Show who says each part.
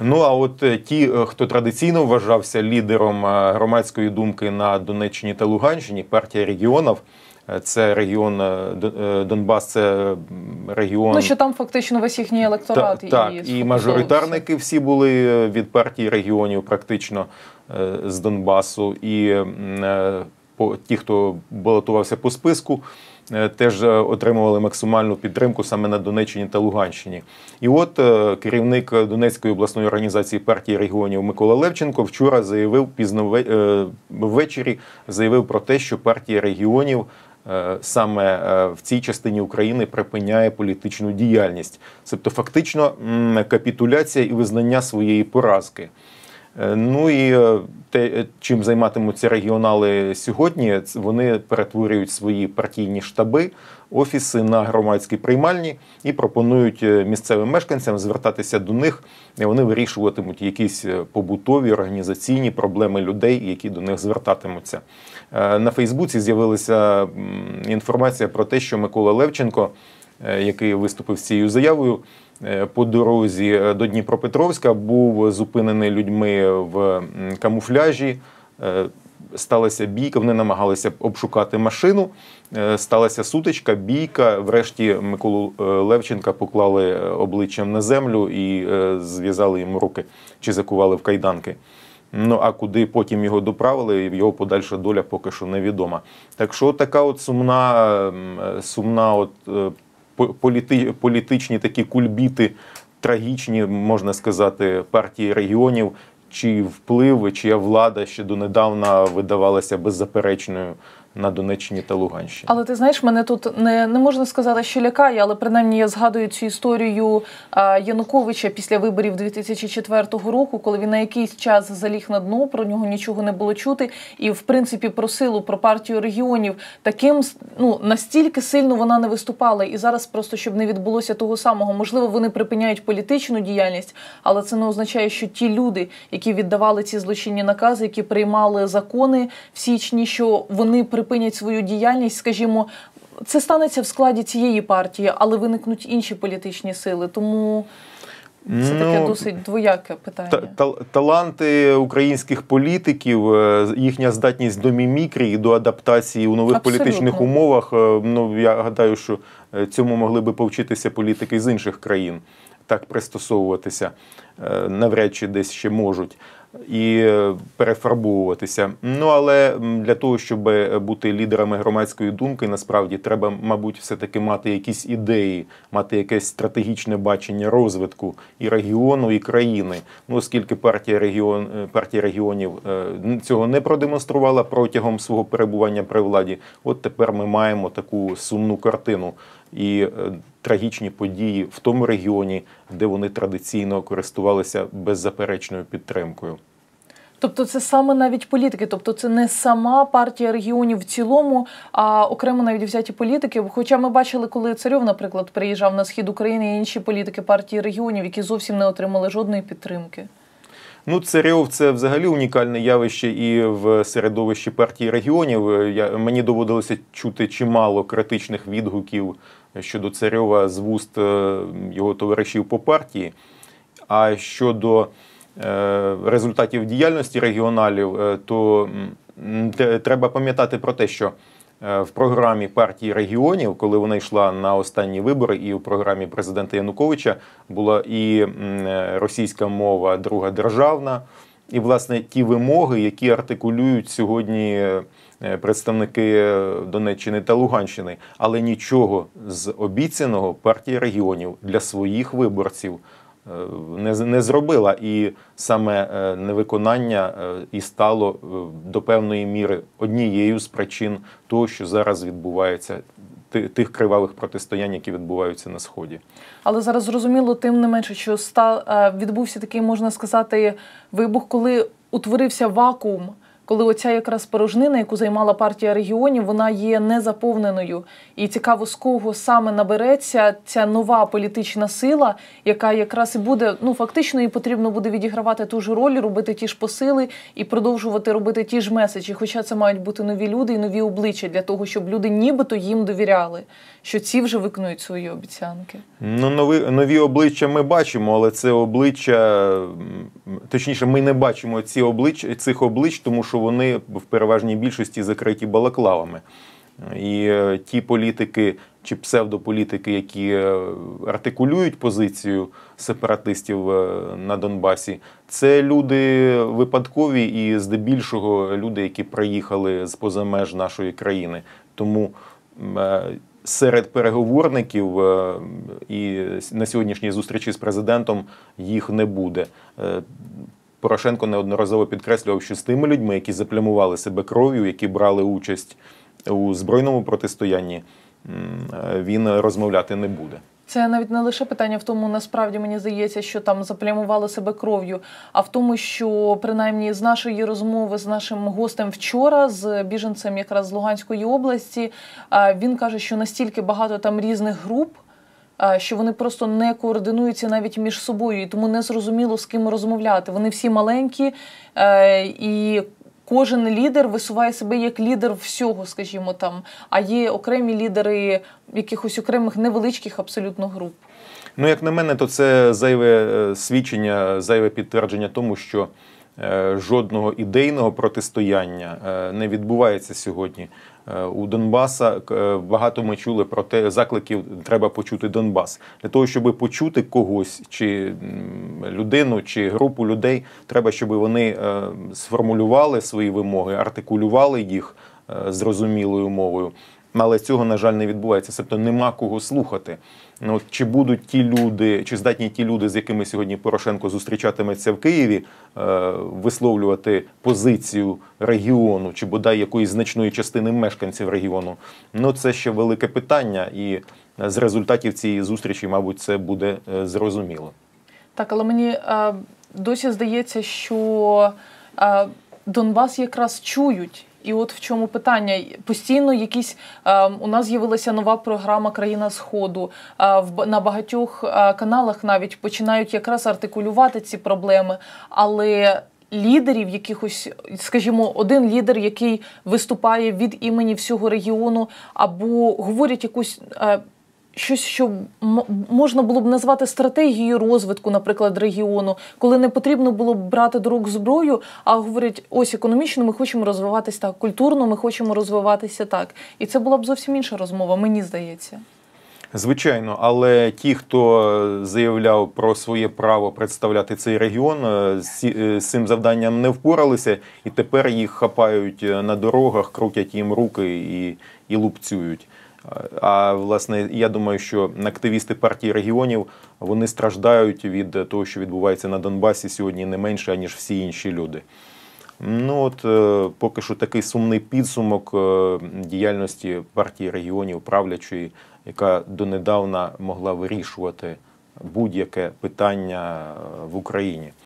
Speaker 1: Ну а от е, ті, е, хто традиційно вважався лідером е, громадської думки на Донеччині та Луганщині, партія регіонів. Це регіон Донбас, це регіон
Speaker 2: Ну що там фактично весь їхній електорат
Speaker 1: Та- так, і мажоритарники всі були від партії регіонів, практично з Донбасу. І по ті, хто балотувався по списку, теж е, отримували максимальну підтримку саме на Донеччині та Луганщині. І от е, керівник Донецької обласної організації партії регіонів Микола Левченко вчора заявив пізно ве- е, ввечері заявив про те, що партія регіонів е, саме е, в цій частині України припиняє політичну діяльність. Тобто, фактично капітуляція і визнання своєї поразки. Е, Ну і е, те, е, чим займатимуться регіонали сьогодні, вони перетворюють свої партійні штаби, офіси на громадські приймальні і пропонують місцевим мешканцям звертатися до них. і Вони вирішуватимуть якісь побутові організаційні проблеми людей, які до них звертатимуться. На Фейсбуці з'явилася інформація про те, що Микола Левченко, який виступив з цією заявою, е, по дорозі е, до Дніпропетровська був зупинений людьми в камуфляжі. Е, Сталася бійка, вони намагалися обшукати машину. Е, Сталася сутичка, бійка. Врешті Миколу е, Левченка поклали е, обличчям на землю і е, зв'язали йому руки чи закували в кайданки. Ну а куди потім його доправили, його подальша доля поки що невідома. Так що така от сумна, е, сумна, от е, політи, політичні такі кульбіти, трагічні, можна сказати, партії регіонів, чи вплив, чия влада ще донедавна видавалася беззаперечною на Донеччині та Луганщині.
Speaker 2: Але ти знаєш, мене тут не, не можна сказати, що лякає, але принаймні я згадую цю історію а, Януковича після виборів 2004 року, коли він на якийсь час заліг на дно, про нього нічого не було чути, і в принципі про силу, про партію регіонів таким ну настільки сильно вона не виступала. І зараз просто щоб не відбулося того самого, можливо, вони припиняють політичну діяльність, але це не означає, що ті люди, які віддавали ці злочинні накази, які приймали закони в січні, що вони припинять свою діяльність, скажімо. Це станеться в складі цієї партії, але виникнуть інші політичні сили. Тому це таке
Speaker 1: Ну,
Speaker 2: досить двояке питання.
Speaker 1: Та- та- таланти українських політиків, е, їхня здатність до мімікрії, до адаптації у нових
Speaker 2: Абсолютно.
Speaker 1: політичних умовах. е, Ну я гадаю, що е, цьому могли би повчитися політики з інших країн, так пристосовуватися навряд чи десь ще можуть. І е, перефарбовуватися. Ну але для того, щоб бути лідерами громадської думки, насправді треба, мабуть, все-таки мати якісь ідеї, мати якесь стратегічне бачення розвитку і регіону, і країни. Ну, оскільки партія регіон е, партія регіонів е, цього не продемонструвала протягом свого перебування при владі. От тепер ми маємо таку сумну картину і е, трагічні події в тому регіоні, де вони традиційно користувалися беззаперечною підтримкою.
Speaker 2: Тобто, це саме навіть політики, тобто це не сама партія регіонів в цілому, а окремо навіть взяті політики. Хоча ми бачили, коли царьов, наприклад, приїжджав на схід України і інші політики партії регіонів, які зовсім не отримали жодної підтримки.
Speaker 1: Ну, Царьов це взагалі унікальне явище і в середовищі партії регіонів. Я, мені доводилося чути чимало критичних відгуків щодо Царьова з вуст е, його товаришів по партії. А щодо результатів діяльності регіоналів, е, то треба пам'ятати про те, що е, в програмі партії регіонів, коли вона йшла на останні вибори, і в програмі президента Януковича була і е, російська мова друга державна, і власне ті вимоги, які артикулюють сьогодні е, представники е, Донеччини та Луганщини, але нічого з обіцяного партія регіонів для своїх виборців е, не, не зробила. І саме е, невиконання е, і стало е, до певної міри однією з причин того, що зараз відбувається. Тих кривавих протистоянь, які відбуваються на сході,
Speaker 2: Але зараз зрозуміло, тим не менше, що ста, е, відбувся такий, можна сказати, вибух, коли утворився вакуум коли оця якраз порожнина, яку займала партія регіонів, вона є незаповненою. І цікаво, з кого саме набереться ця нова політична сила, яка якраз і буде ну фактично і потрібно буде відігравати ту ж роль, робити ті ж посили і продовжувати робити ті ж меседжі. Хоча це мають бути нові люди і нові обличчя для того, щоб люди нібито їм довіряли, що ці вже виконують свої обіцянки.
Speaker 1: Ну, нові, нові обличчя ми бачимо, але це обличчя, точніше, ми не бачимо ці облич, цих облич, тому що вони в переважній більшості закриті балаклавами. І е, ті політики чи псевдополітики, які е, артикулюють позицію сепаратистів е, на Донбасі, це люди випадкові і здебільшого люди, які приїхали з поза меж нашої країни. Тому серед переговорників і на сьогоднішній зустрічі з президентом їх не буде. Порошенко неодноразово підкреслював, що з тими людьми, які заплямували себе кров'ю, які брали участь у збройному протистоянні, е, він розмовляти не буде.
Speaker 2: Це навіть не лише питання в тому, насправді мені здається, що там заплямували себе кров'ю, а в тому, що принаймні з нашої розмови з нашим гостем вчора, з біженцем якраз з Луганської області, він каже, що настільки багато там різних груп. Що вони просто не координуються навіть між собою, і тому не зрозуміло з ким розмовляти. Вони всі маленькі, е, і кожен лідер висуває себе як лідер всього, скажімо там. А є окремі лідери якихось окремих невеличких абсолютно груп.
Speaker 1: Ну, як на мене, то це зайве е, свідчення, зайве підтвердження тому, що е, жодного ідейного протистояння не відбувається сьогодні. Е, У Донбаса е, багато ми чули про те, закликів треба почути Донбас. Для того, щоб почути когось, чи людину, чи групу людей, треба, щоб вони е, сформулювали свої вимоги, артикулювали їх зрозумілою мовою. Але цього, на жаль, не відбувається. Тобто нема кого слухати. Ну, чи будуть ті люди, чи здатні ті люди, з якими сьогодні Порошенко зустрічатиметься в Києві, е, висловлювати позицію регіону чи бодай якоїсь значної частини мешканців регіону? Ну це ще велике питання, і з результатів цієї зустрічі, мабуть, це буде е, зрозуміло.
Speaker 2: Так, але мені е, досі здається, що е, Донбас якраз чують. І от в чому питання. Постійно якісь е, у нас з'явилася нова програма Країна Сходу. Е, в, на багатьох е, каналах навіть починають якраз артикулювати ці проблеми. Але лідерів, якихось, скажімо, один лідер, який виступає від імені всього регіону, або говорять якусь. Е, щось, що можна було б назвати стратегією розвитку, наприклад, регіону, коли не потрібно було б брати до рук зброю, а говорять, ось економічно ми хочемо розвиватися так, культурно ми хочемо розвиватися так. І це була б зовсім інша розмова, мені здається.
Speaker 1: Звичайно, але ті, хто заявляв про своє право представляти цей регіон, е, е, з цим завданням не впоралися, і тепер їх хапають е, на дорогах, крутять їм руки і, і лупцюють. А, власне, я думаю, що активісти партії регіонів вони страждають від того, що відбувається на Донбасі сьогодні не менше, аніж всі інші люди. Ну от е, поки що такий сумний підсумок е, діяльності партії регіонів правлячої, яка донедавна могла вирішувати будь-яке питання е, в Україні.